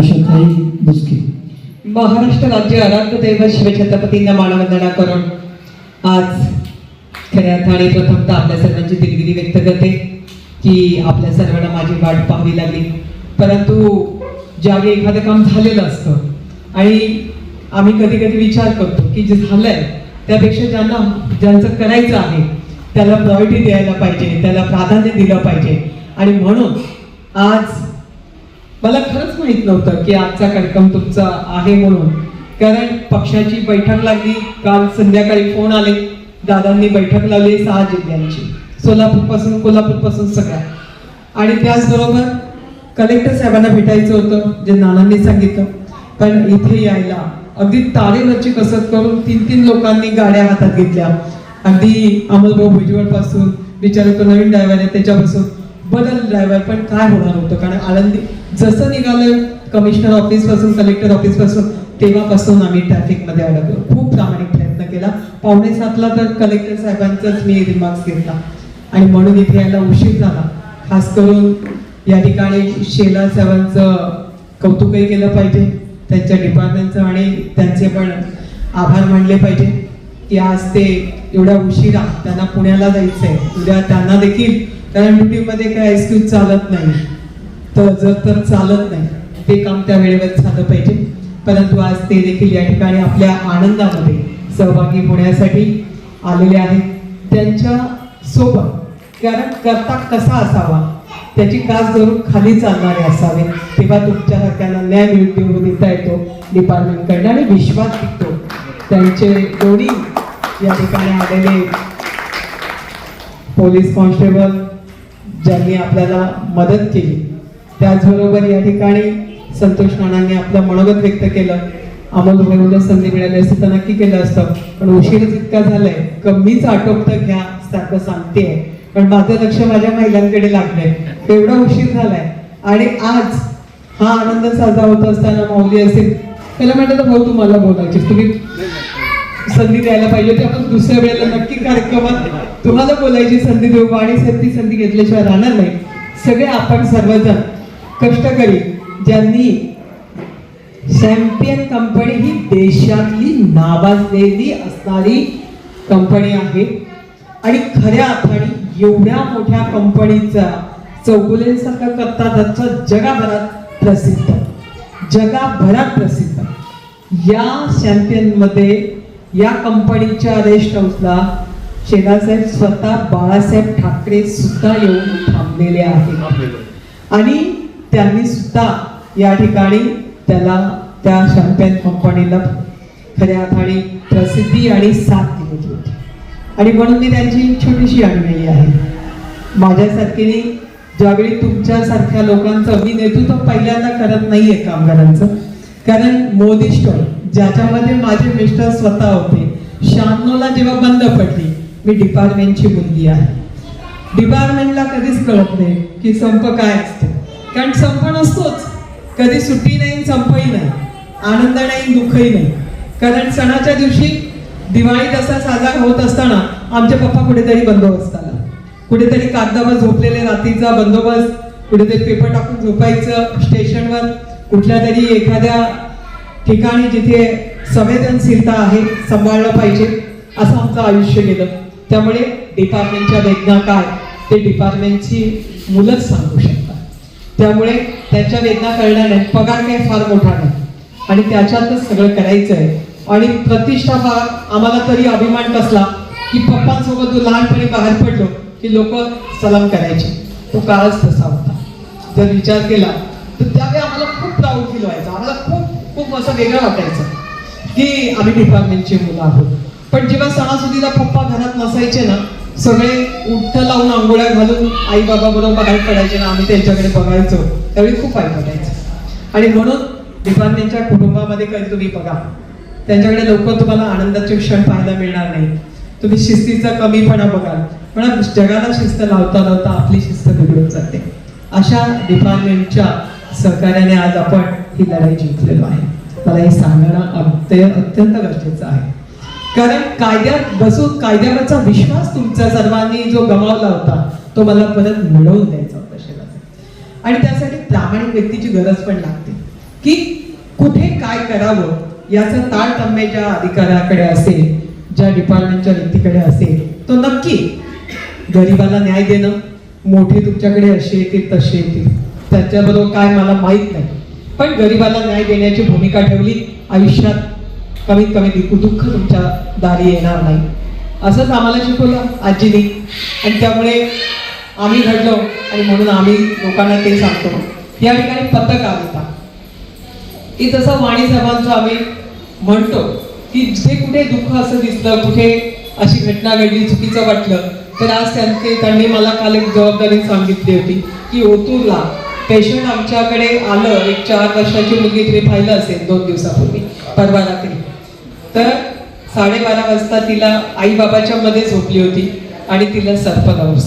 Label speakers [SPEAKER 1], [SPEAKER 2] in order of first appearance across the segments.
[SPEAKER 1] आशाताई बुसके
[SPEAKER 2] महाराष्ट्र राज्य आराध्य दैवत शिवछत्रपतींना मानवंदना करून आज खऱ्या अर्थाने प्रथमतः आपल्या सर्वांची दिलगिरी व्यक्त करते की आपल्या सर्वांना माझी वाट पाहावी लागली. परंतु ज्यावेळी एखादं काम झालेलं असतं आणि आम्ही कधी कधी विचार करतो की जे झालंय त्यापेक्षा ज्यांना ज्यांचं करायचं आहे त्याला प्रायोरिटी द्यायला पाहिजे त्याला प्राधान्य दिलं पाहिजे. आणि म्हणून आज मला खरंच माहीत नव्हतं की आजचा कार्यक्रम तुमचा आहे म्हणून. कारण पक्षाची बैठक लागली काल संध्याकाळी फोन आले. दादांनी बैठक लावली सहा जिल्ह्यांची. सोलापूरपासून कोल्हापूर सगळ्या. आणि त्याचबरोबर कलेक्टर साहेबांना भेटायचं होतं जे नानांनी सांगितलं. पण इथे यायला अगदी तारेवरची कसरत करून तीन तीन लोकांनी गाड्या हातात घेतल्या. अगदी अमोलभाऊ भुजबळपासून बिचारा तो नवीन ड्रायव्हर आहे त्याच्यापासून बदल ड्रायव्हर पण काय होणार होतं? कारण आळंदी जसं निघालं कमिशनर ऑफिसपासून कलेक्टर ऑफिसपासून तेव्हापासून आम्ही ट्रॅफिकमध्ये अडकलो. खूप प्रामाणिक प्रयत्न केला. पावणे सातला तर कलेक्टर साहेबांचाच मी रिमार्क्स घेतला. आणि म्हणून इथे यायला उशीर झाला. खास करून या ठिकाणी शेला साहेबांचं कौतुकही केलं पाहिजे त्यांच्या डिपार्टमेंटचं आणि त्यांचे पण आभार मानले पाहिजे. की आज ते एवढ्या उशिरा त्यांना पुण्याला जायचं आहे उद्या त्यांना देखील कारण ड्युटीमध्ये काय एक्सक्यूज चालत नाही. जर तर चालत नाही ते काम त्या वेळेवर झालं पाहिजे. परंतु आज ते देखील या ठिकाणी आपल्या आनंदामध्ये सहभागी होण्यासाठी आलेले आहेत. त्यांच्यासोबत कारण करता कसा असावा त्याची कास जरूर खाली चालणारे असावे तेव्हा तुमच्या हक्कांना न्याय मिळतो देता येतो डिपार्टमेंटकडनं आणि विश्वास टिकतो. त्यांचे दोन्ही या ठिकाणी आलेले पोलीस कॉन्स्टेबल ज्यांनी आपल्याला मदत केली. त्याचबरोबर या ठिकाणी संतोष नानांनी आपलं मनोगत व्यक्त केलं. अमोल भाऊला संधी मिळाली असते तर नक्की केलं असतं. पण उशीरच इतका झालाय कमीच आटोपतं घ्या सारखं सांगते. पण माझं लक्ष माझ्या महिलांकडे लागलंय. एवढा उशीर झालाय. आणि आज हा आनंद साजरा होत असताना माऊली असेल त्याला म्हटलं भाऊ हो, तुम्हाला बोलायचे तुम्ही संधी द्यायला पाहिजे होती. आपण दुसऱ्या वेळेला नक्की कार्यक्रमात तुम्हाला बोलायची संधी देऊ. आणि ती संधी घेतल्याशिवाय राहणार नाही. सगळे आपण सर्वजण. कष्टकरी ज्यांनी चॅम्पियन कंपनी ही देशातली नावाजलेली असणारी कंपनी आहे. आणि खऱ्या अर्थाने एवढ्या मोठ्या कंपनीचा चौगुलेसारखा करता त्याचं जगाभरात प्रसिद्ध. जगाभरात प्रसिद्ध. या चॅम्पियनमध्ये या कंपनीच्या रेस्ट हाऊसला शेलासाहेब स्वतः बाळासाहेब ठाकरे सुद्धा येऊन थांबलेले आहेत. आणि त्यांनी सुद्धा या ठिकाणी त्याला त्या शॅम्पेन कंपनीला खऱ्या अर्थाने प्रसिद्धी आणि साथ दिली होती. आणि म्हणून मी त्यांची छोटीशी आठवणी आहे. माझ्यासारखीने ज्यावेळी तुमच्यासारख्या लोकांचं मी नेतृत्व पहिल्यांदा करत नाहीये कामगारांचं कारण मोदी स्टॉल ज्याच्यामध्ये माझे मिस्टर स्वतः होते शहाण्णवला जेव्हा बंद पडली मी डिपार्टमेंटची मुलगी आहे. डिपार्टमेंटला कधीच कळत नाही की संप काय असतो. कारण संप नसतोच कधी सुट्टी नाही संपही नाही. आनंद नाही दुःखही नाही. कारण सणाच्या दिवशी दिवाळी दसरा साजरा होत असताना आमचे पप्पा कुठेतरी बंदोबस्त आला. कुठेतरी कागदावर झोपलेले रात्रीचा बंदोबस्त कुठेतरी पेपर टाकून झोपायचं स्टेशनवर कुठल्या तरी एखाद्या ठिकाणी जिथे संवेदनशीलता आहे सांभाळलं पाहिजे असं आमचं आयुष्य गेलं. त्यामुळे डिपार्टमेंटच्या वेदना काय? ते डिपार्टमेंटची मुलंच सांगू शकतात. त्यामुळे त्यांच्या वेदना कळणाऱ्या पगार काही फार मोठा नाही. आणि त्याच्यातच सगळं करायचं आहे आणि प्रतिष्ठा हा आम्हाला तरी अभिमान कसला की पप्पांसोबत जो लहानपणी बाहेर पडलो की लोक सलाम करायचे. तो काळच तसा होता. जर विचार केला तर त्यावेळी आम्हाला खूप प्राऊड फील व्हायचं. आम्हाला खूप खूप असं वेगळं वाटायचं की आम्ही डिपार्टमेंटची मुलं आहोत. पण जेव्हा सणासुदीला पप्पा घरात नसायचे ना सगळे उठ्ठ लावून आंघोळ्या घालून आई बाबा बरोबर बाहेर पडायचे ना आम्ही त्यांच्याकडे बघायचो. त्यावेळी खूप वाईट वाटायचं आणि म्हणून डिपार्टमेंटच्या कुटुंबामध्ये कधी तुम्ही बघा त्यांच्याकडे लवकर तुम्हाला आनंदाचे क्षण पाहायला मिळणार नाही. तुम्ही शिस्तीचा कमीपणा बघाल. पण जगाला शिस्त लावता लावता आपली शिस्त बिघडून जाते. अशा डिपार्टमेंटच्या सहकार्याने आज आपण ही लढाई जिंकलेलो आहे. मला हे सांगणं अत्यंत अत्यंत गरजेचं आहे. कारण कायद्यात बसून कायद्यावरचा विश्वास तुमचा सर्वांनी जो गमावला होता तो मला परत मिळवून द्यायचा होता शेवटचा आणि त्यासाठी प्रामाणिक व्यक्तीची गरज पण लागते की कुठे काय करावं याचा तारतम्य ज्या अधिकाऱ्याकडे असेल ज्या डिपार्टमेंटच्या व्यक्तीकडे असेल तो नक्की गरिबाला न्याय देणं मोठे तुमच्याकडे असे येतील तसे येतील. त्याच्याबरोबर काय मला माहीत नाही. पण गरिबाला न्याय देण्याची भूमिका ठेवली आयुष्यात कमीत कमी दुःख दुःख तुमच्या दारी येणार नाही. असंच आम्हाला शिकवलं आजीनी. आणि त्यामुळे आम्ही घडलो आणि म्हणून आम्ही लोकांना ते सांगतो. या ठिकाणी पथक आता की जसं वाणी साहेबांचं आम्ही म्हणतो की जिथे कुठे दुःख असं दिसलं कुठे अशी घटना घडली चुकीचं वाटलं तर आज त्यांचे त्यांनी मला काल एक जबाबदारी सांगितली होती की ओतूरला पेशंट आमच्याकडे आलं एक चार वर्षाची मुलगी तुम्ही पाहिलं असेल दोन दिवसापूर्वी परवा रात्री. तर साडेबारा वाजता तिला आई बाबाच्या मध्ये झोपली होती आणि तिला सर्प झाला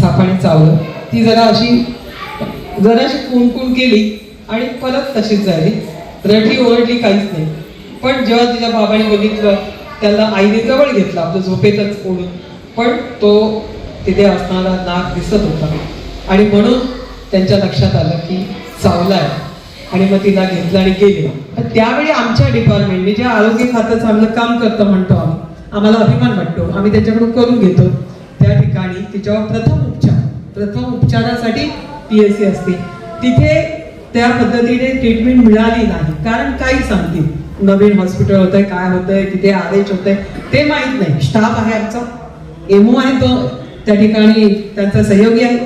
[SPEAKER 2] सापाने चावलं. ती जरा अशी जराशी कुणकुण केली आणि परत तशीच झाली. रडली ओरडली काहीच नाही. पण जेव्हा तिच्या बाबाने बघितलं त्याला आईने जवळ घेतलं आपलं झोपेतच ओढून. पण तो तिथे असणारा नाक दिसत होता. आणि म्हणून त्यांच्या लक्षात आलं की चावला आहे आणि मग तिला घेतलं आणि गेली. त्यावेळी आमच्या डिपार्टमेंटने जे आरोग्य खातं चांगलं काम करतं म्हणतो आम्ही आम्हाला अभिमान वाटतो. आम्ही त्याच्याकडून करून घेतो. त्या ठिकाणी तिच्यावर प्रथम उपचार प्रथम उपचारासाठी पी एस सी असते. तिथे त्या पद्धतीने ट्रीटमेंट मिळाली नाही. कारण काही सांगतील. नवीन हॉस्पिटल होतंय काय होतंय तिथे आर एच होतंय ते माहीत नाही. स्टाफ आहे आमचा. एमओ आहे तो. त्या ठिकाणी त्यांचा सहयोगी आहे.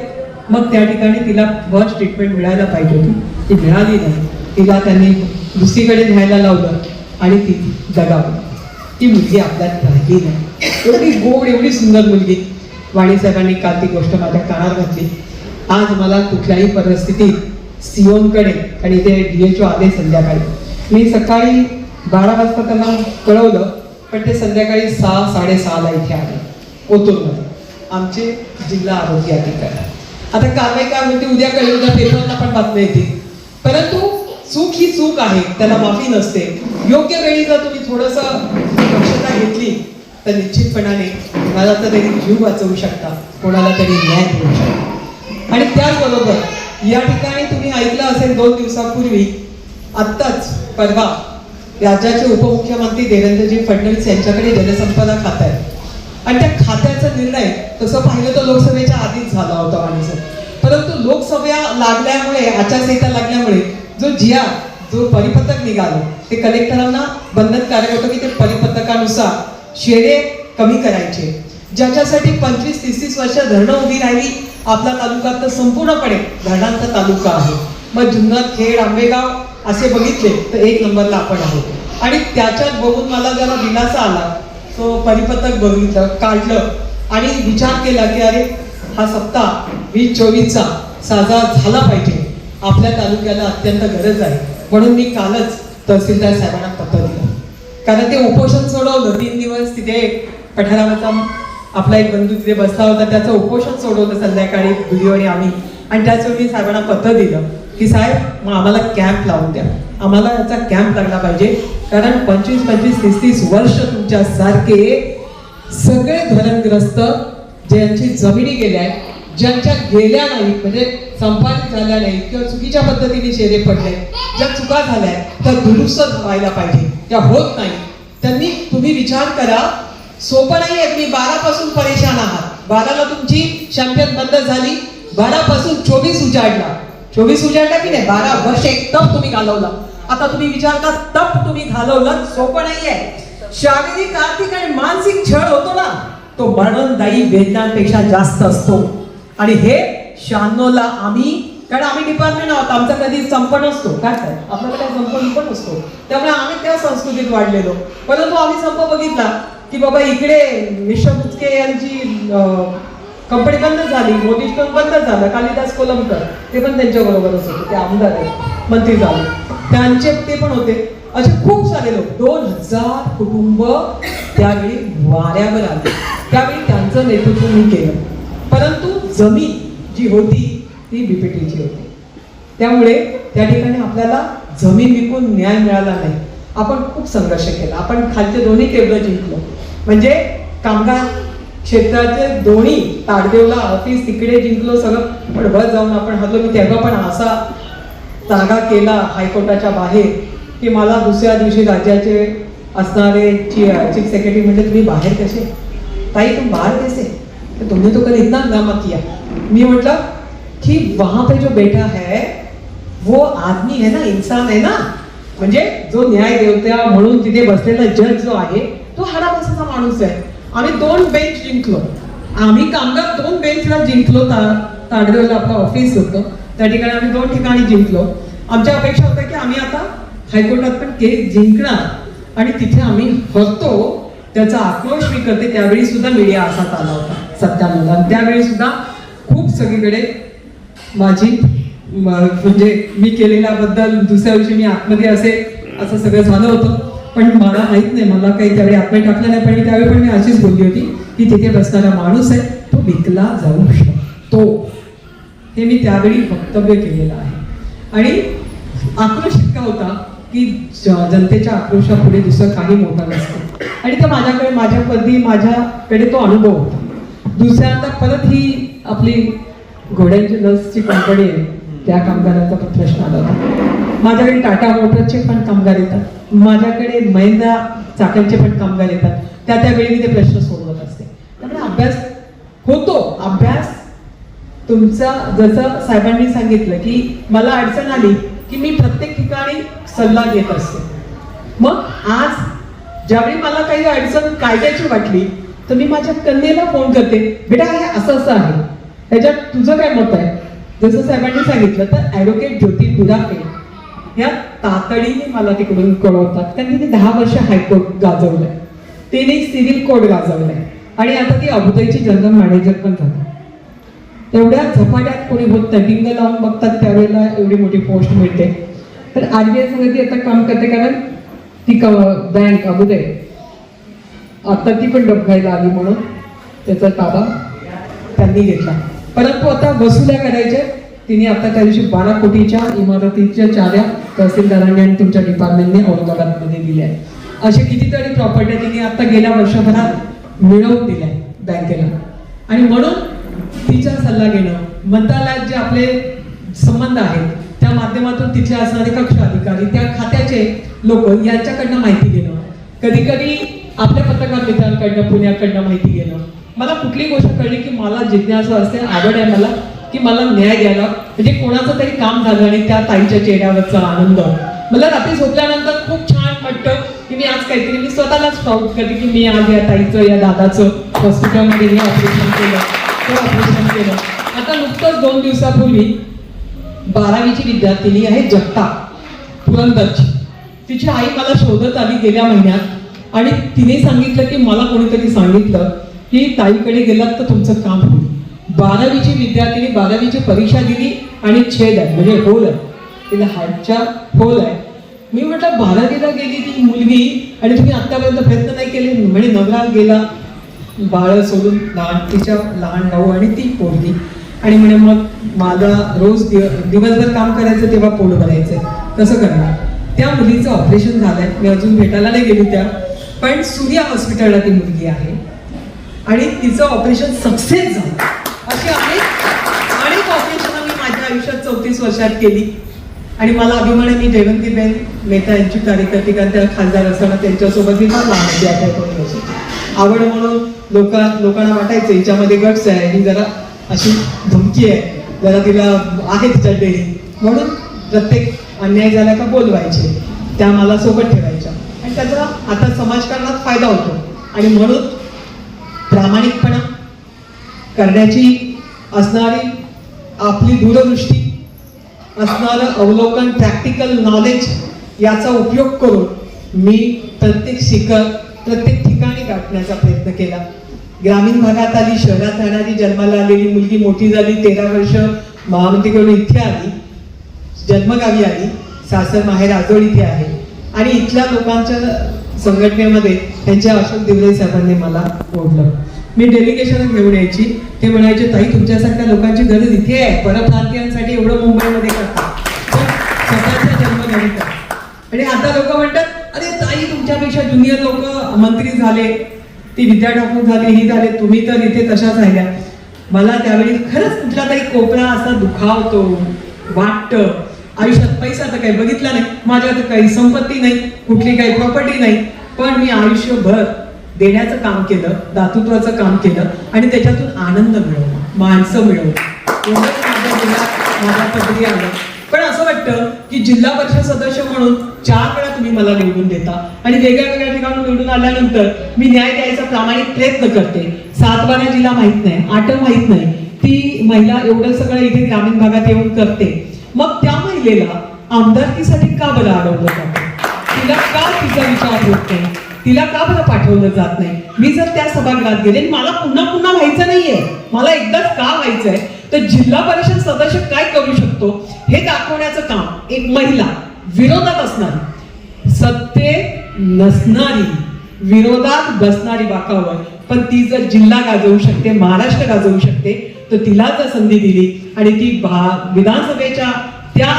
[SPEAKER 2] मग त्या ठिकाणी तिला फर्स्ट ट्रीटमेंट मिळायला पाहिजे होती. ती मिळाली नाही तिला त्यांनी दुसरीकडे न्यायला लावलं आणि ती जगावली ती मुलगी आपल्यात राहिली नाही. एवढी गोड एवढी सुंदर मुलगी. वाणी साहेबांनी काल ती गोष्ट माझ्या कानात घातली. आज मला कुठल्याही परिस्थितीत सीओनकडे आणि ते डी एच ओ आले संध्याकाळी. मी सकाळी बारा वाजता त्यांना कळवलं पण ते संध्याकाळी सहा साडेसहाला इथे आले. ओतूरमध्ये आमचे जिल्हा आरोग्य अधिकारी. आता कारवाई काय म्हणते उद्या कळली उद्या पेपरला पण बातम्या येतील. परंतु चूक ही चूक आहे त्याला माफी नसते. योग्य वेळी जर तुम्ही थोडस दक्षता घेतली तर निश्चितपणाने कोणाला तरी जीव वाचवू शकता कोणाला तरी न्याय देऊ शकता. आणि त्याचबरोबर या ठिकाणी तुम्ही ऐकलं असेल दोन दिवसापूर्वी आत्ताच परवा राज्याचे उपमुख्यमंत्री देवेंद्रजी फडणवीस यांच्याकडे जलसंपदा खातं आहे आणि त्या खात्याचा निर्णय तसं पाहिलं तर लोकसभेच्या आधीच झाला होता वाणीचं परंतु लोकसभा लागल्यामुळे आचारसंहिता लागल्यामुळे जो जिया जो परिपत्रक निघालो ते कलेक्टरांना बंधनकारक होतं की ते परिपत्रकानुसार शेडे कमी करायचे. ज्याच्यासाठी पंचवीस तीस तीस वर्ष धरणं उभी राहिली आपला तालुका तर संपूर्णपणे धरणांचा तालुका आहे. मग जुन्नर खेड आंबेगाव असे बघितले तर एक नंबरला आपण आहोत. आणि त्याच्यात बघून मला जरा दिलासा आला. तो परिपत्रक बघितलं काढलं आणि विचार केला की अरे हा सप्ताह वीस चोवीसचा साजरा झाला पाहिजे. आपल्या तालुक्याला अत्यंत गरज आहे. म्हणून मी कालच तहसीलदार साहेबांना पत्र दिलं. कारण ते उपोषण सोडवलं. तीन दिवस तिथे पठारावरचा आपला एक बंधू तिथे बसला होता. त्याचं उपोषण सोडवलं संध्याकाळी व्हिडिओ आणि आम्ही. आणि त्याचवेळी मी साहेबांना पत्र दिलं की साहेब मग आम्हाला कॅम्प लावून द्या. आम्हाला याचा कॅम्प लागला पाहिजे. कारण पंचवीस पंचवीस तीस तीस वर्ष तुमच्या सारखे सगळे धरणग्रस्त ज्यांची जमिनी गेल्या आहेत ज्यांच्या गेल्या नाहीत म्हणजे संपादित झाल्या नाहीत किंवा चुकीच्या पद्धतीने शेरे पडले ज्या चुका झाल्या त्या दुरुस्त व्हायला पाहिजे. त्या होत नाही. त्यांनी तुम्ही विचार करा सोपं नाही आहे तुम्ही बारा पासून परेशान आहात. बाराला तुमची शॅम्पियन बंद झाली बारापासून चोवीस उजाडला. चोवीस उजाडला की नाही? बारा वर्ष एक तप तुम्ही घालवला. आता तुम्ही विचार तप तुम्ही घालवलं सोपं नाहीये शारीरिक आर्थिक आणि मानसिक छळ होतो ना. तो मरणदायी वेदनांपेक्षा जास्त असतो. आणि हे शहाण्णवला आम्ही कारण आम्ही डिपार्टमेंट आहोत आमचा कधी संप नसतो काय काय? आपल्याकडे संपण पण नसतो. त्यामुळे आम्ही त्या संस्कृतीत वाढलेलो. परंतु आम्ही संप बघितला की बाबा इकडे मिश्र मुचके यांची कंपनी बंद झाली मोदी स्टोन बंद झालं कालिदास कोलमकर ते पण त्यांच्याबरोबरच होते ते आमदार आहेत मंत्री झाले. त्यांचे ते पण होते. असे खूप सारे लोक दोन हजार कुटुंब त्यावेळी वाऱ्यावर आले. त्यावेळी त्यांचं नेतृत्व मी केलं. परंतु जमीन जी होती ती बीपीटीची होती. त्यामुळे त्या ठिकाणी आपल्याला जमीन विकून न्याय मिळाला नाही. आपण खूप संघर्ष केला. आपण खालचे दोन्ही केंद्र जिंकलो. म्हणजे कामगार क्षेत्राचे दोन्ही ताडदेवला ऑफिस तिकडे जिंकलो सगळं. पण वर जाऊन आपण हल्लो मी तेव्हा पण असा तागा केला हायकोर्टाच्या बाहेर. की मला दुसऱ्या दिवशी राज्याचे असणारे चीफ सेक्रेटरी म्हणजे तुम्ही बाहेर कसे? ताई तुम बाहर कैसे? तुमने तो कल इतना हंगामा किया? मी म्हटलं की वहां पे जो बेटा है वो आदमी है ना इंसान है ना? म्हणजे जो न्याय देवता म्हणून तिथे बसलेला जज जो आहे तो हाडा माणूस आहे. आम्ही दोन बेंच जिंकलो. आम्ही कामगार दोन बेंचला जिंकलो ता ताडदेवला आपलं ऑफिस होतं. त्या ठिकाणी आम्ही दोन ठिकाणी जिंकलो. आमच्या अपेक्षा होत्या की आम्ही आता हायकोर्टात पण केस जिंकणार. आणि तिथे आम्ही हरतो त्याचा आक्रोश मी करते. त्यावेळी सुद्धा मीडिया असाच आला होता सत्यानंद. त्यावेळी सुद्धा खूप सगळीकडे माझी म्हणजे मी केलेल्याबद्दल दुसऱ्या दिवशी मी आतमध्ये असे असं सगळं झालं होतं. पण मला माहीत नाही मला काही त्यावेळी आतमध्ये टाकलं नाही. पण मी त्यावेळी पण मी अशीच बोलली होती की तिथे बसणारा माणूस आहे तो विकला जाऊ शकतो. हे मी त्यावेळी वक्तव्य केलेलं आहे. आणि आक्रोश इतका होता की जनतेच्या आक्रोशापुढे दुसरं काही मोठं नसतं. आणि तर माझ्याकडे माझ्यापदी माझ्याकडे तो अनुभव होता. दुसऱ्यांदा परत ही आपली घोड्यांची लसची कंपनी आहे त्या कामगारांचा पण प्रश्न आला होता. माझ्याकडे टाटा मोटरचे पण कामगार येतात. माझ्याकडे महिंद्रा चाकांचे पण कामगार येतात. त्या त्यावेळी मी ते प्रश्न सोडवत असते. त्यामुळे अभ्यास होतो. अभ्यास तुमचा जसं साहेबांनी सांगितलं की मला अडचण आली की मी प्रत्येक ठिकाणी सल्ला घेत असते. मग आज ज्यावेळी मला काही अडचण कायद्याची वाटली तर मी माझ्या कन्येला फोन करते. बेटा हे असं असं आहे. त्याच्यात तुझं काय मत आहे? जसं साहेबांनी सांगितलं तर ॲडव्होकेट ज्योती बुराके या तातडीने मला तिकडून कळवतात. कारण तिने दहा वर्ष हायकोर्ट गाजवलंय. तिने सिव्हिल कोर्ट गाजवलाय. आणि आता ती अबुधाईची जनरल मॅनेजर पण झाली. एवढ्या झपाट्यात कोणी होत नाही लावून बघतात त्यावेळेला एवढी मोठी पोस्ट मिळते. तर आरबीआय संघ ती आता काम करते कारण ती बँक अगोदर आता ती पण डबघायला आली म्हणून त्याचा ताबा त्यांनी घेतला. परंतु आता वसुल्या करायच्या तिने आता त्या दिवशी बारा कोटीच्या इमारतीच्या चाऱ्या तहसीलदारांनी आणि तुमच्या डिपार्टमेंटने औरंगाबादमध्ये दिल्या आहेत. असे कितीतरी प्रॉपर्टी तिने आता गेल्या वर्षभरात मिळवून दिल्या बँकेला आणि म्हणून तिचा सल्ला घेणं मंत्रालयात जे आपले संबंध आहेत त्या माध्यमातून तिथले असणारे कक्ष अधिकारी त्या खात्याचे लोक यांच्याकडनं माहिती घेणं. कधी कधी आपल्या पत्रकार मित्रांकडनं पुण्याकडनं माहिती घेणं. मला कुठली गोष्ट कळली की मला जिज्ञासा असते आवड आहे मला की मला न्याय द्यायला म्हणजे कोणाचं तरी काम झालं आणि त्या ताईच्या चेहऱ्यावरचा आनंद. मला रात्री झोपल्यानंतर खूप छान वाटतं की मी आज काहीतरी मी स्वतःलाच प्राऊड करते की मी आज या ताईचं या दादाचं हॉस्पिटलमध्ये हे ऑपरेशन केलं. ऑपरेशन केलं आता नुकतंच दोन दिवसापूर्वी बारावीची विद्यार्थिनी आहे जगता पुरंदरची. तिची आई मला शोधत आली गेल्या महिन्यात आणि तिने सांगितलं की मला कोणीतरी सांगितलं की ताईकडे गेलात तर तुमचं काम होईल. बारावीची विद्यार्थिनी बारावीची परीक्षा दिली आणि छेद आहे म्हणजे होल आहे. तिला हार्टच्या होल आहे. मी म्हटलं बारावीला गेली ती मुलगी आणि तुम्ही आतापर्यंत प्रयत्न नाही केले म्हणजे नवरा गेला. बाळ सोडून लहान तिच्या लहान भाऊ आणि ती पोरगी. आणि म्हणे मग माझा रोज दिव दिवसभर काम करायचं तेव्हा पोट भरायचं कसं करणार? त्या मुलीचं ऑपरेशन झालंय. मी अजून भेटायला नाही गेली त्या. पण सूर्या हॉस्पिटलला ती मुलगी आहे. आणि तिचं ऑपरेशन सक्सेस झालं. अशी अनेक अनेक ऑपरेशन मी माझ्या आयुष्यात चौतीस वर्षात केली. आणि मला अभिमान आहे मी जयवंतीबेन मेहता यांची कार्यकर्ती कारण त्या खासदार असताना त्यांच्यासोबत मी मला लहान आवड म्हणून लोक लोकांना वाटायचं हिच्यामध्ये गट्स आहे ही जरा अशी धमकी आहे जरा तिला आहे तिच्या डेली म्हणून प्रत्येक अन्याय झाला का बोलवायचे. त्या मला सोबत ठेवायच्या. आणि त्याचा आता समाजकारणात फायदा होतो. आणि म्हणून प्रामाणिकपणा करण्याची असणारी आपली दूरदृष्टी असणारं अवलोकन प्रॅक्टिकल नॉलेज याचा उपयोग करून मी प्रत्येक शिखर प्रत्येक ठिकाणी गाठण्याचा प्रयत्न केला. ग्रामीण भागात आली शहरात राहणारी जन्माला आलेली मुलगी मोठी झाली तेरा वर्ष महामंत्रीकडून इथे आली जन्मगावी आली सासर माहेर आजोळ इथे आहे. आणि इथल्या लोकांच्या संघटनेमध्ये त्यांच्या अशोक दिवले साहेबांनी मला ओढलं. मी डेलिगेशन घेऊन यायची. ते म्हणायचे ताई तुमच्यासारख्या लोकांची गरज इथे आहे. परप्रांतीयांसाठी एवढं मुंबईमध्ये करतात पण आणि आता लोक म्हणतात अरे ताई तुमच्यापेक्षा ज्युनियर लोक मंत्री झाले. ती विद्या टाकून झाली ही झाले तुम्ही तर इथे तशाच राहिल्या. मला त्यावेळी खरंच कुठला तरी कोपरा असा दुखावतो वाटत. आयुष्यात पैसा तर काही बघितला नाही माझ्या तर काही संपत्ती नाही कुठली काही प्रॉपर्टी नाही. पण मी आयुष्यभर देण्याचं काम केलं दातृत्वाचं काम केलं आणि त्याच्यातून आनंद मिळवला माणसं मिळवली. माझ्या पदरी आलं. पण असं वाटतं की जिल्हा परिषद सदस्य म्हणून चार वेळा तुम्ही मला निवडून देता. आणि वेगळ्या वेगळ्या ठिकाणून निवडून आल्यानंतर मी न्याय द्यायचा प्रामाणिक प्रयत्न करते. सातबारा जिल्हा माहीत नाही आठ माहीत नाही. ती महिला एवढं सगळं इथे ग्रामीण भागात येऊन करते. मग त्या महिलेला आमदारकीसाठी का बरं अडवलं जातं? तिला का तिचा विचार होत नाही? तिला का बरं पाठवलं जात नाही? मी जर त्या सभागृहात गेले आणि मला पुन्हा पुन्हा व्हायचं नाहीये. मला एकदाच का व्हायचंय? तर जिल्हा परिषद सदस्य काय करू शकतो? हे दाखवण्याचं काम एक महिला विरोधात असणारी सत्ते नसणारी विरोधात बसणारी वाकावर पण ती जर जिल्हा गाजवू शकते महाराष्ट्र गाजवू शकते तर तिला जर संधी दिली आणि ती भा- विधानसभेच्या त्या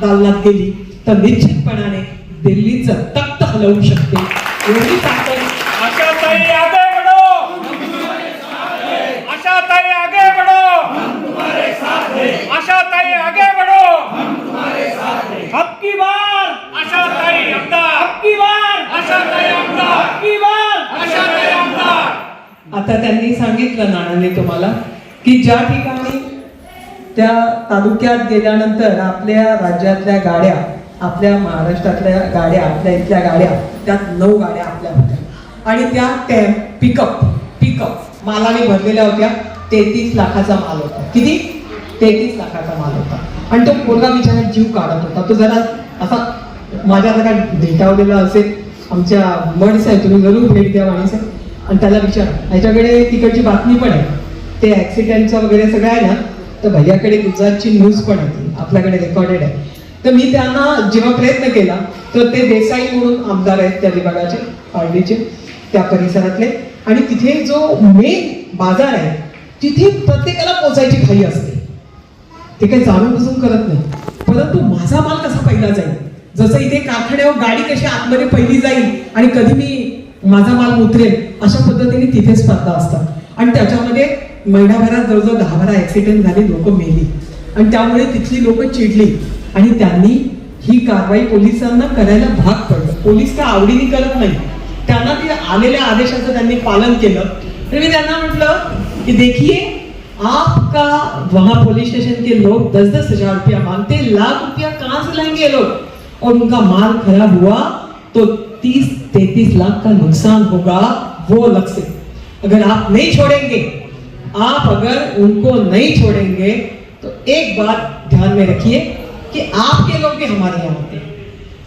[SPEAKER 2] दालनात गेली तर निश्चितपणाने दिल्लीचं तख्त हलवू शकते. एवढी ताकद
[SPEAKER 1] आशा ताई आगे बढ़ो आशा ताई आगे बढ़ो आशा ताई आगे बढ़ो। अब की बार। आशा ताई अब की बार। आशा ताई अब की बार। आशा ताई
[SPEAKER 2] आता त्यांनी सांगितलं नानाने तुम्हाला की ज्या ठिकाणी त्या तालुक्यात गेल्यानंतर आपल्या राज्यातल्या गाड्या आपल्या महाराष्ट्रातल्या गाड्या आपल्या इथल्या गाड्या त्यात नऊ गाड्या आपल्या होत्या. आणि त्या टॅम्प पिकअप पिकअप मालाने भरलेल्या होत्या. तेहतीस लाखाचा माल होता. किती? तेहतीस लाखाचा माल होता. आणि तो पोरगा बिचारा जीव काढत होता. तो जरा असा माझ्या काय भेटावलेला असेल. आमच्या मड आहे तुम्ही जरूर भेट द्या माणूस आणि त्याला विचारा. ह्याच्याकडे तिकडची बातमी पण आहे. ते ॲक्सिडेंटचं वगैरे सगळं आहे ना तर भैयाकडे गुजरातची न्यूज पण होती आपल्याकडे रेकॉर्डेड आहे. तर मी त्यांना जेव्हा प्रयत्न केला तर ते देसाई म्हणून आमदार आहेत त्या विभागाचे पार्टीचे त्या परिसरातले. आणि तिथे जो मेन बाजार आहे तिथे प्रत्येकाला पोचायची घाई असते. ते काही जाणून बुजून करत नाही. परंतु माझा माल कसा पहिला जाईल? जसं इथे कारखान्यावर गाडी कशी आतमध्ये पहिली जाईल आणि कधी मी माझा माल उतरेल अशा पद्धतीने तिथे स्पर्धा असतात. आणि त्याच्यामध्ये महिनाभरात जवळजवळ दहा बारा ऍक्सिडेंट झाले लोक मेली. आणि त्यामुळे तिथली लोक चिडली. आणि त्यांनी ही कारवाई पोलिसांना करायला भाग पडलं. पोलीस काय आवडीने करत नाही. त्यांना ते आलेल्या आदेशाचं त्यांनी पालन केलं. तर मी त्यांना म्हटलं की देखिये आपका वहाँ पुलिस स्टेशन के लोग दस दस हज़ार रुपया मांगते, लाख रुपया कहाँ से लाएँगे लोग? और उनका माल खराब हुआ तो तीस तैतीस लाख का नुकसान होगा, वो अलग से। अगर आप नहीं छोड़ेंगे, आप अगर उनको नहीं छोड़ेंगे तो एक बात ध्यान में रखिए कि आपके लोग भी हमारे यहाँ आते हैं।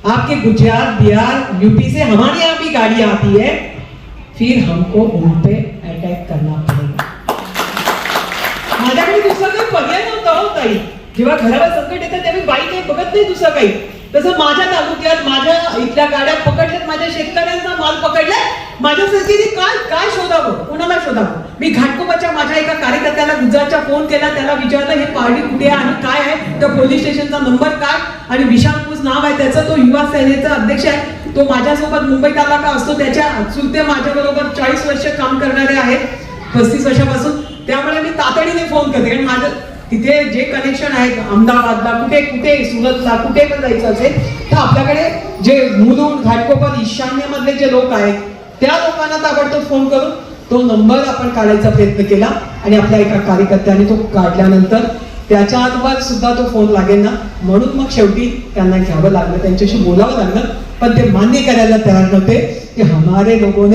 [SPEAKER 2] आपके गुजरात, बिहार, यूपी से हमारे यहाँ भी गाड़ियाँ आती है, फिर हमको उन पर अटैक करना दुसरा काही पर्याय नव्हता हो ताई. जेव्हा घरावर संकट येतं त्यावेळी बाई काही बघत नाही दुसरं काही. तसं माझ्या तालुक्यात माझ्या इथल्या गाड्या पकडल्यात माझ्या शेतकऱ्यांचा माल पकडलाय माझ्या सरकीने काय काय शोधावं? कोणाला शोधावं? मी घाटकोबाच्या माझ्या एका कार्यकर्त्याला गुजरातच्या फोन केला त्याला विचारलं हे पार्टी कुठे आहे आणि काय आहे? त्या पोलीस स्टेशनचा नंबर काय? आणि विशाल नाव आहे त्याचा तो युवा सेनेचा अध्यक्ष आहे. तो माझ्यासोबत मुंबईत आला का असतो त्याच्या चुलते माझ्याबरोबर चाळीस वर्ष काम करणारे आहेत. पस्तीस वर्षापासून. त्यामुळे मी तातडीने फोन करते. कारण माझं तिथे जे कनेक्शन आहेत अहमदाबादला कुठे कुठे सुरतला कुठे पण जायचं असेल तर आपल्याकडे जे मुलुंड घाटकोपर ईशान्यमधले जे लोक आहेत त्या लोकांना ताबडतोब फोन करून तो नंबर आपण काढायचा प्रयत्न केला आणि आपल्या एका कार्यकर्त्याने तो काढल्यानंतर त्याच्या आजोबात सुद्धा तो फोन लागेल ना. म्हणून मग शेवटी त्यांना घ्यावं लागलं त्यांच्याशी बोलावं लागलं. पण ते मान्य करायला तयार नव्हते की हमारे लोगों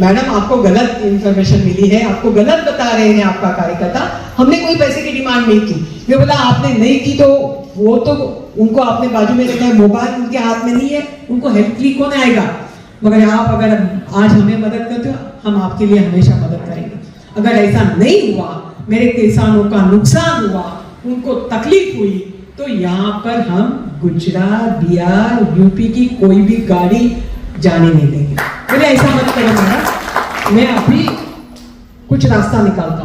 [SPEAKER 2] मैडम, आपको गलत इंफॉर्मेशन मिली है, आपको गलत बता रहे हैं आपका कार्यकर्ता। हमने कोई पैसे की डिमांड नहीं की। मैं बोला, आपने नहीं की तो वो तो उनको आपने बाजू में रखा है, मोबाइल उनके हाथ में नहीं है, उनको हेल्प के कौन आएगा? मगर आप अगर आज हमें मदद करते हो, हम आपके लिए हमेशा मदद करेंगे। अगर ऐसा नहीं हुआ, मेरे किसानों का नुकसान हुआ, उनको तकलीफ़ हुई तो यहाँ पर हम गुजरात, बिहार, यूपी की कोई भी गाड़ी जाने नहीं देंगे। बोले ऐसा मत करो मैडम मी अभी कुछ रास्ता निकालता.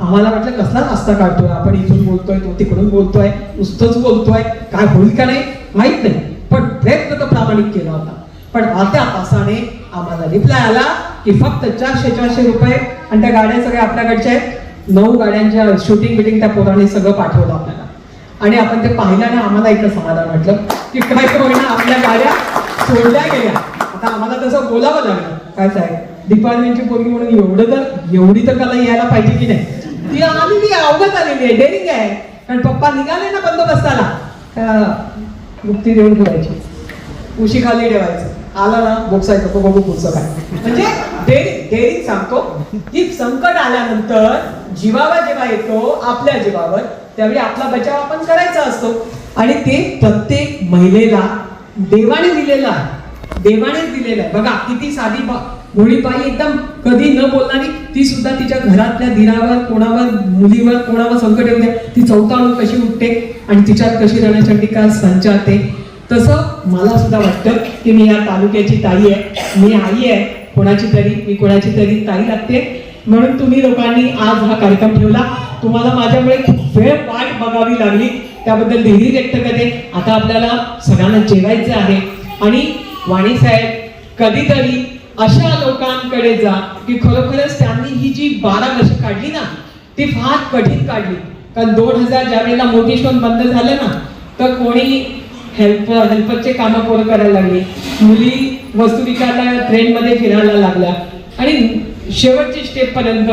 [SPEAKER 2] आम्हाला वाटलं कसला रास्ता काढतोय? आपण इथून बोलतोय तो तिकडून बोलतोय नुसतंच बोलतोय. काय होईल का नाही माहीत नाही. पण प्रयत्न तर प्रामाणिक केला होता. पण आता तासाने आम्हाला रिप्लाय आला की फक्त चारशे चारशे रुपये आणि त्या गाड्या सगळ्या आपल्याकडच्या आहेत. नऊ गाड्यांच्या शूटिंग बिटिंग त्या पोराने सगळं पाठवलं आपल्याला. आणि आपण ते पाहिल्याने आम्हाला इथं समाधान वाटलं की काय का होईना आपल्या गाड्या सोडल्या गेल्या आता आम्हाला तसं बोलावं लागलं. काय साहेब डिपार्टमेंटची पोरगी म्हणून एवढं तर एवढी तर कला यायला पाहिजे की नाही? ती आम्ही मी अवगत आलेली आहे डेरिंग आहे. कारण पप्पा निघाले ना बंदोबस्ताला. मुक्ती देऊन ठेवायची? उशी खाली ठेवायचं. आला ना बोक्सायचं तो बघू पुढचं काय. म्हणजे डेरिंग डेरिंग सांगतो. की संकट आल्यानंतर जीवावर जेव्हा येतो आपल्या जीवावर त्यावेळी आपला बचाव आपण करायचा असतो. आणि ते प्रत्येक महिलेला देवाने दिलेला आहे. देवाने दिलेलं आहे. बघा किती साधी बा- बाई एकदम कधी न बोलणारी ती सुद्धा तिच्या घरातल्या दिरावर कोणावर मुलीवर कोणावर संकट येऊ द्या ती चौताळून कशी उठते आणि तिच्यात कशी रणचंडिका संचारते तसं मला सुद्धा वाटतं की मी या तालुक्याची ताई आहे. मी आई आहे. कोणाची तरी मी कोणाची तरी ताई लागते. म्हणून तुम्ही लोकांनी आज हा कार्यक्रम ठेवला. तुम्हाला माझ्यामुळे खूप वेळ वाट बघावी लागली. त्याबद्दल देही व्यक्त करते. आता आपल्याला सगळ्यांना जेवायचं आहे. आणि वाणी साहेब कधीतरी अशा लोकांकडे जा की खरोखरच त्यांनी ही जी बारा वर्ष काढली ना ती फार कठीण काढली. कारण दोन हजार ज्या वेळेला मोठी स्टोन बंद झालं ना तर कोणी हेल्पर हेल्परचे कामं पोरं करायला लागली. मुली वस्तू विकायला ट्रेनमध्ये फिरायला लागल्या. आणि शेवटची स्टेपपर्यंत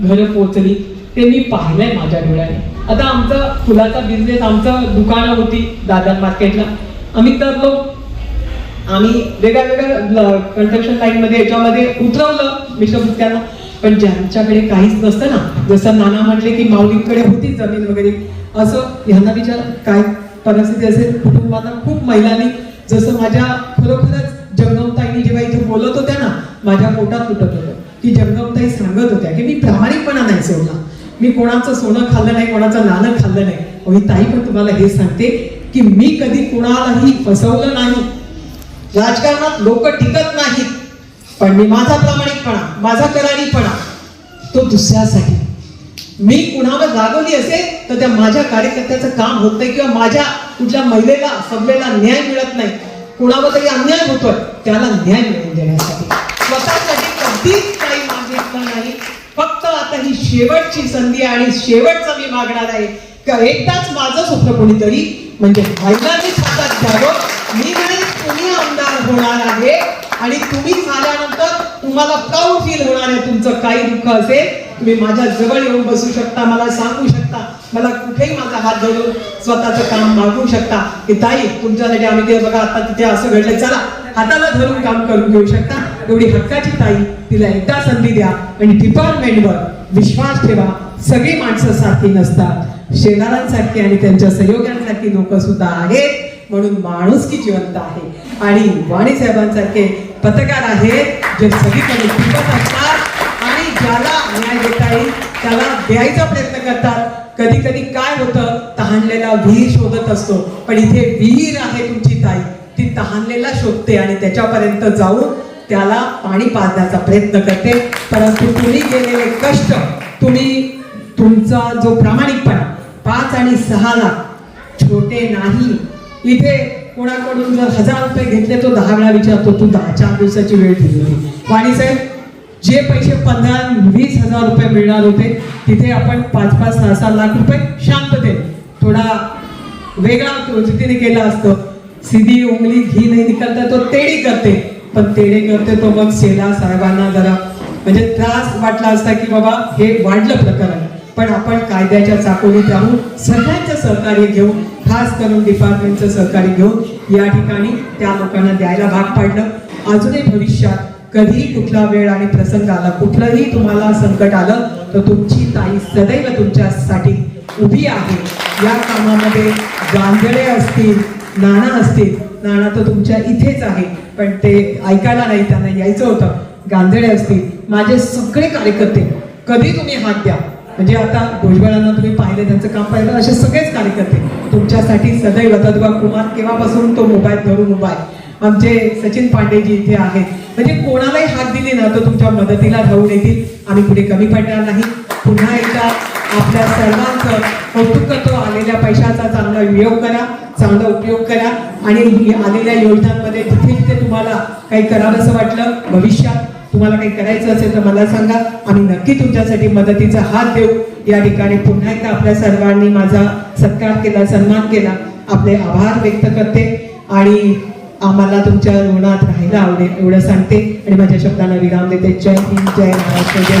[SPEAKER 2] घरं पोहोचली. ते मी पाहिलंय माझ्या डोळ्याने. आता आमचं फुलाचा बिझनेस आमचं दुकानं होती दादर मार्केटला आम्ही तर लोक आम्ही वेगळ्या वेगळ्या कन्स्ट्रक्शन लाईन मध्ये याच्यामध्ये उतरवलं मिश्रभूत्यांना पण ज्यांच्याकडे काहीच नसतं ना जसं नाना म्हटले की माऊलींकडे होती जमीन वगैरे असं ह्यांना विचार काय परिस्थिती असेल? कुटुंबांना खूप महिलांनी जसं माझ्या खरोखरच जंगमताईंनी जेव्हा इथे बोलत होत्या ना माझ्या पोटात तुटत होतं. की जंगमताई सांगत होत्या की मी प्रामाणिकपणा नाही सोडला. मी कोणाचं सोनं खाल्लं नाही कोणाचं नाणं खाल्लं नाही. मी ताई पण तुम्हाला हे सांगते की मी कधी कोणालाही फसवलं नाही. राजकारणात लोक टिकत नाहीत. पण मी माझा प्रामाणिकपणा माझा करारीपणा तो दुसऱ्यासाठी मी कुणावर रागवली असेल तर त्या माझ्या कार्यकर्त्याचं काम होत नाही किंवा माझ्या कुठल्या महिलेला सभेला न्याय मिळत नाही. कुणावर तरी अन्याय होतोय त्याला न्याय मिळवून देण्यासाठी. स्वतःसाठी कधीच काही मागितलं नाही फक्त आता ही शेवटची संधी आहे आणि शेवटचं मी मागणार आहे. का एकदाच माझं स्वप्न कोणीतरी म्हणजे महिलांनीच हातात घ्यावं मी म्हणेन तुम्ही आमदार होणार आहे. आणि तुम्ही झाल्यानंतर तुम्हाला प्राऊड फील होणार आहे तुमचं काही दुःख असेल तुम्ही माझ्या जवळ येऊन बसू शकता मला सांगू शकता. मला कुठेही माझा हात धरून स्वतःचं काम मागू शकता. की ताई तुमच्यासाठी आम्ही ते बघा आता तिथे असं घडलं चला हाताला धरून काम करून घेऊ शकता. एवढी हक्काची ताई तिला एकदा संधी द्या. आणि डिपार्टमेंटवर विश्वास ठेवा. सगळी माणसं सारखी नसतात. शेजारांसारखी आणि त्यांच्या सहयोग्यांसारखी लोक सुद्धा आहेत. म्हणून माणूस की जिवंत आहे. आणि वाणी साहेबांसारखे पत्रकार आहेत जे सगळीकडे टिकत असतात आणि ज्याला न्याय देता येईल त्याला द्यायचा प्रयत्न करतात. कधी कधी काय होतं तहानलेला विहीर शोधत असतो. पण इथे विहीर आहे तुमची ताई. ती तहानलेला शोधते आणि त्याच्यापर्यंत जाऊन त्याला पाणी पाजण्याचा प्रयत्न करते. परंतु तुम्ही गेलेले कष्ट तुम्ही तुमचा जो प्रामाणिकपणा पाच आणि सहाला छोटे नाही. इथे कोणाकडून जर हजार रुपये घेतले तो दहा वेळा विचारतो तू दहा चार दिवसाची वेळ दिली होती. वाणी साहेब जे पैसे पंधरा वीस हजार रुपये मिळणार होते तिथे आपण पाच पाच सहा सहा लाख रुपये शांतते थोडा वेगळा पद्धतीने केलं असतं. सीधी उंगली घी नाही निकलता तो तेडी करते. पण तेने करते तो मग सेना साहेबांना जरा. म्हणजे त्रास वाटला असता की बाबा हे वाढलं प्रकरण. पण आपण कायद्याच्या चाकोरीत राहून सगळ्यांचं सहकार्य घेऊन खास करून डिपार्टमेंटचं सहकार्य घेऊन या ठिकाणी त्या लोकांना द्यायला भाग पाडलं. अजूनही भविष्यात कधी कुठला वेळ आणि प्रसंग आला कुठलंही तुम्हाला संकट आलं तर तुमची ताई सदैव तुमच्यासाठी उभी आहे. या कामामध्ये गांधळे असतील नाना असतील नाना तर तुमच्या इथेच आहे. पण ते ऐकायला नाही त्यांना यायचं होतं. गांधळे असतील माझे सगळे कार्यकर्ते कधी तुम्ही हात द्या. म्हणजे आता भुजबळांना तुम्ही पाहिले त्यांचं काम पाहिलं असे सगळेच कार्यकर्ते. तुमच्यासाठी सदैव तद्वा कुमार केव्हापासून तो मोबाईल धरून उभा आहे. आमचे सचिन पांडेजी इथे आहेत. म्हणजे कोणालाही हात दिली ना तर तुमच्या मदतीला धावून येतील. आम्ही पुढे कमी पडणार नाही. पुन्हा एकदा आपल्या सर्वांचं कौतुक करतो. आलेल्या पैशाचा चांगला वियोग करा चांगला उपयोग करा. आणि आलेल्या योजनांमध्ये जिथे जिथे तुम्हाला काही करावंसं वाटलं? भविष्यात तुम्हाला काही करायचं असेल तर मला सांगा. आम्ही नक्की तुमच्यासाठी मदतीचा हात देऊ. या ठिकाणी पुन्हा एकदा आपल्या सर्वांनी माझा सत्कार केला सन्मान केला. आपले आभार व्यक्त करते. आणि आम्हाला तुमच्या ऋणात राहायला आवडेल एवढं सांगते. आणि माझ्या शब्दाला विराम देते. जय हिंद जय महाराष्ट्र जय